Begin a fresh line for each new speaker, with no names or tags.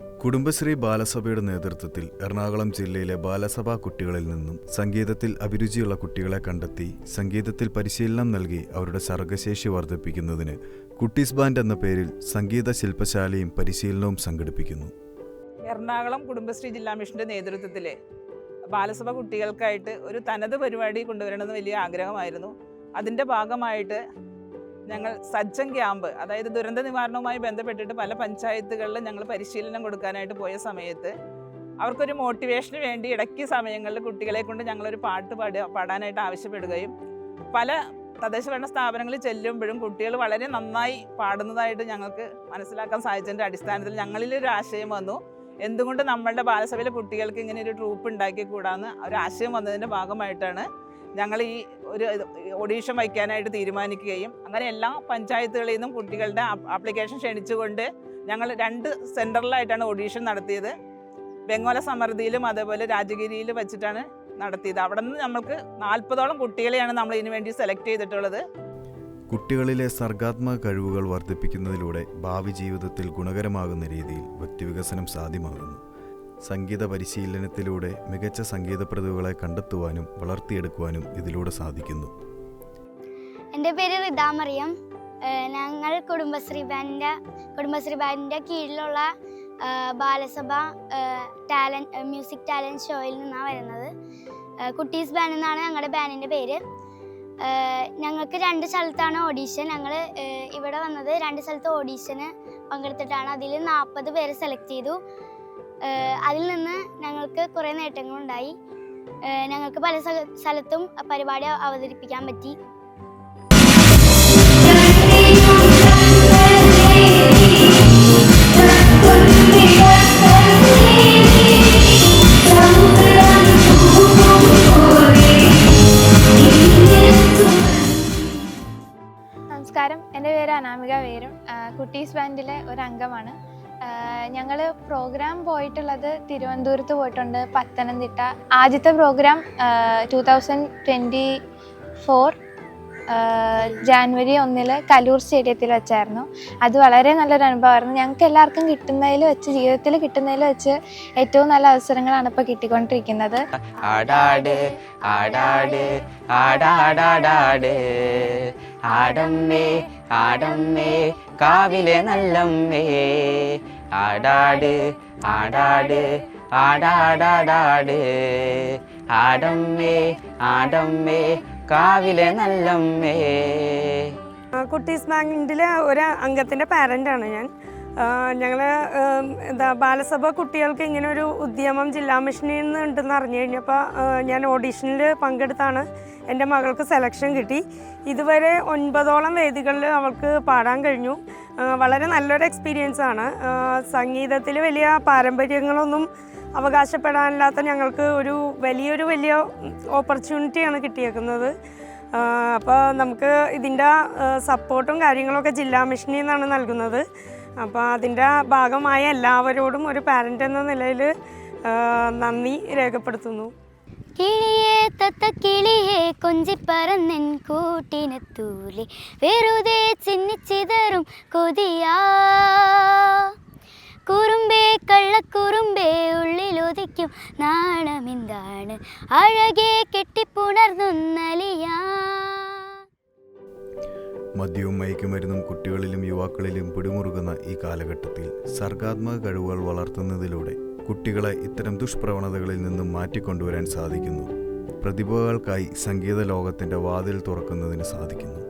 കുടുംബശ്രീ ബാലസഭയുടെ നേതൃത്വത്തിൽ എറണാകുളം ജില്ലയിലെ ബാലസഭാ കുട്ടികളിൽ നിന്നും സംഗീതത്തിൽ അഭിരുചിയുള്ള കുട്ടികളെ കണ്ടെത്തി സംഗീതത്തിൽ പരിശീലനം നൽകി അവരുടെ സർഗശേഷി വർദ്ധിപ്പിക്കുന്നതിന് കുട്ടീസ് ബാൻഡ് എന്ന പേരിൽ സംഗീത ശില്പശാലയും പരിശീലനവും സംഘടിപ്പിക്കുന്നു.
എറണാകുളം കുടുംബശ്രീ ജില്ലാ മിഷന്റെ നേതൃത്വത്തിൽ ബാലസഭ കുട്ടികൾക്കായിട്ട് ഒരു തനത് പരിപാടി കൊണ്ടുവരണമെന്ന് വലിയ ആഗ്രഹമായിരുന്നു. അതിന്റെ ഭാഗമായിട്ട് ഞങ്ങൾ സജ്ജം ക്യാമ്പ് അതായത് ദുരന്ത നിവാരണവുമായി ബന്ധപ്പെട്ടിട്ട് പല പഞ്ചായത്തുകളിലും ഞങ്ങൾ പരിശീലനം കൊടുക്കാനായിട്ട് പോയ സമയത്ത് അവർക്കൊരു മോട്ടിവേഷന് വേണ്ടി ഇടയ്ക്ക് സമയങ്ങളിൽ കുട്ടികളെ കൊണ്ട് ഞങ്ങളൊരു പാട്ട് പാടുക പാടാനായിട്ട് ആവശ്യപ്പെടുകയും പല തദ്ദേശഭരണ സ്ഥാപനങ്ങളിൽ ചെല്ലുമ്പോഴും കുട്ടികൾ വളരെ നന്നായി പാടുന്നതായിട്ട് ഞങ്ങൾക്ക് മനസ്സിലാക്കാൻ സാധിച്ചതിന്റെ അടിസ്ഥാനത്തിൽ ഞങ്ങളിൽ ഒരു ആശയം വന്നു. എന്തുകൊണ്ട് നമ്മളുടെ ബാലസഭയിലെ കുട്ടികൾക്ക് ഇങ്ങനെ ഒരു ട്രൂപ്പ് ഉണ്ടാക്കി കൂടാന്ന് ഒരു ആശയം വന്നതിന്റെ ഭാഗമായിട്ടാണ് ഞങ്ങൾ ഈ ഒരു ഒഡീഷൻ വയ്ക്കാനായിട്ട് തീരുമാനിക്കുകയും അങ്ങനെ എല്ലാ പഞ്ചായത്തുകളിൽ നിന്നും കുട്ടികളുടെ ആപ്ലിക്കേഷൻ ക്ഷണിച്ചുകൊണ്ട് ഞങ്ങൾ രണ്ട് സെന്ററിലായിട്ടാണ് ഓഡീഷൻ നടത്തിയത്. ബംഗോല സമൃദ്ധിയിലും അതേപോലെ രാജഗിരിയിലും വെച്ചിട്ടാണ് നടത്തിയത്. അവിടെ നിന്ന് നമ്മൾക്ക് നാൽപ്പതോളം കുട്ടികളെയാണ് നമ്മൾ ഇതിനു വേണ്ടി സെലക്ട് ചെയ്തിട്ടുള്ളത്.
കുട്ടികളിലെ സർഗാത്മക കഴിവുകൾ വർദ്ധിപ്പിക്കുന്നതിലൂടെ ഭാവി ജീവിതത്തിൽ ഗുണകരമാകുന്ന രീതിയിൽ വ്യക്തിവികസനം സാധ്യമാകുന്നു. സംഗീത പരിശീലനത്തിലൂടെ മികച്ച സംഗീത പ്രതിഭകളെ കണ്ടെത്തുവാനും വളർത്തിയെടുക്കുവാനും ഇതിലൂടെ സാധിക്കുന്നു.
എന്റെ പേര് റിതാമറിയം മറിയം. ഞങ്ങൾ കുടുംബശ്രീ ബാൻഡിന്റെ കുടുംബശ്രീ ബാൻഡിന്റെ കീഴിലുള്ള ബാലസഭ ടാലന്റ് മ്യൂസിക് ടാലന്റ് ഷോയിൽ നിന്നാണ് വരുന്നത്. കുട്ടീസ് ബാൻഡ് എന്നാണ് ഞങ്ങളുടെ ബാൻഡിന്റെ പേര്. ഞങ്ങൾക്ക് രണ്ട് സ്ഥലത്താണ് ഓഡീഷൻ. ഞങ്ങൾ ഇവിടെ വന്നത് രണ്ട് സ്ഥലത്ത് ഓഡീഷന് പങ്കെടുത്തിട്ടാണ്. അതിൽ നാൽപ്പത് പേരെ സെലക്ട് ചെയ്തു. അതിൽ നിന്ന് ഞങ്ങൾക്ക് കുറേ നേട്ടങ്ങളുണ്ടായി. ഞങ്ങൾക്ക് പല സ്ഥലത്തും പരിപാടി അവതരിപ്പിക്കാൻ പറ്റി.
നമസ്കാരം. എന്റെ പേര് അനാമിക വേരും. കുട്ടീസ് ബാൻഡിലെ ഒരു അംഗമാണ്. ഞങ്ങൾ പ്രോഗ്രാം പോയിട്ടുള്ളത് തിരുവനന്തപുരത്ത് പോയിട്ടുണ്ട് പത്തനംതിട്ട. ആദ്യത്തെ program two thousand twenty four January ഒന്നിൽ കലൂർ സ്റ്റേഡിയത്തിൽ വെച്ചായിരുന്നു. അത് വളരെ നല്ലൊരു അനുഭവമായിരുന്നു. ഞങ്ങൾക്ക് എല്ലാവർക്കും കിട്ടുന്നതിൽ വെച്ച് ജീവിതത്തിൽ കിട്ടുന്നതിൽ വെച്ച് ഏറ്റവും നല്ല അവസരങ്ങളാണ് ഇപ്പോൾ കിട്ടിക്കൊണ്ടിരിക്കുന്നത്.
ആടാട് ആടാട് ആടാടാടാട്. ആടമ്മേ ആടമ്മേ കാവിലെ നല്ലമ്മേ. ആടാട് ആടാട് ആടാടാടാട്. ആടമ്മേ ആടമ്മേ കാവിലെ നല്ലമ്മേ.
കുട്ടീസ് ബാങ്കിന്റെ ഒരു അംഗത്തിന്റെ പാരന്റാണ് ഞാൻ. ഞങ്ങൾ എന്താ ബാലസഭ കുട്ടികൾക്ക് ഇങ്ങനെ ഒരു ഉദ്യമം ജില്ലാ മിഷനിൽ നിന്ന് ഉണ്ടെന്ന് അറിഞ്ഞു കഴിഞ്ഞപ്പോൾ ഞാൻ ഓഡീഷനിൽ പങ്കെടുത്താണ്. എന്റെ മകൾക്ക് സെലക്ഷൻ കിട്ടി. ഇതുവരെ ഒൻപതോളം വേദികളിൽ അവൾക്ക് പാടാൻ കഴിഞ്ഞു. വളരെ നല്ലൊരു എക്സ്പീരിയൻസ് ആണ്. സംഗീതത്തിൽ വലിയ പാരമ്പര്യങ്ങളൊന്നും അവകാശപ്പെടാനില്ലാത്ത ഞങ്ങൾക്ക് ഒരു വലിയൊരു വലിയ ഓപ്പർച്യൂണിറ്റിയാണ് കിട്ടിയേക്കുന്നത്. അപ്പോൾ നമുക്ക് ഇതിന്റെ സപ്പോർട്ടും കാര്യങ്ങളൊക്കെ ജില്ലാ മിഷനിൽ നിന്നാണ് നൽകുന്നത്. അപ്പോൾ അതിന്റെ ഭാഗമായ എല്ലാവരോടും ഒരു പാരന്റ് എന്ന നിലയിൽ നന്ദി രേഖപ്പെടുത്തുന്നു.
കിളിയേ തത്ത കിളിയേ കൊഞ്ചിപ്പറന്നെൻ കൂട്ടിനെത്തൂലെ വെറുതെ ചിന്നിച്ചിതറും കൊതിയാ. കുറുമ്പേ കള്ളക്കുറുമ്പേ ഉള്ളിലൊതിക്കും നാണമെന്താണ്? അഴകെ കെട്ടിപ്പുണർന്നൊന്നലിയാ.
മദ്യവും മയക്കുമരുന്നും കുട്ടികളിലും യുവാക്കളിലും പിടിമുറുകുന്ന ഈ കാലഘട്ടത്തിൽ സർഗാത്മക കഴിവുകൾ വളർത്തുന്നതിലൂടെ കുട്ടികളെ ഇത്തരം ദുഷ്പ്രവണതകളിൽ നിന്നും മാറ്റിക്കൊണ്ടുവരാൻ സാധിക്കുന്നു. പ്രതിഭകൾക്കായി സംഗീത ലോകത്തിന്റെ വാതിൽ തുറക്കുന്നതിന് സാധിക്കുന്നു.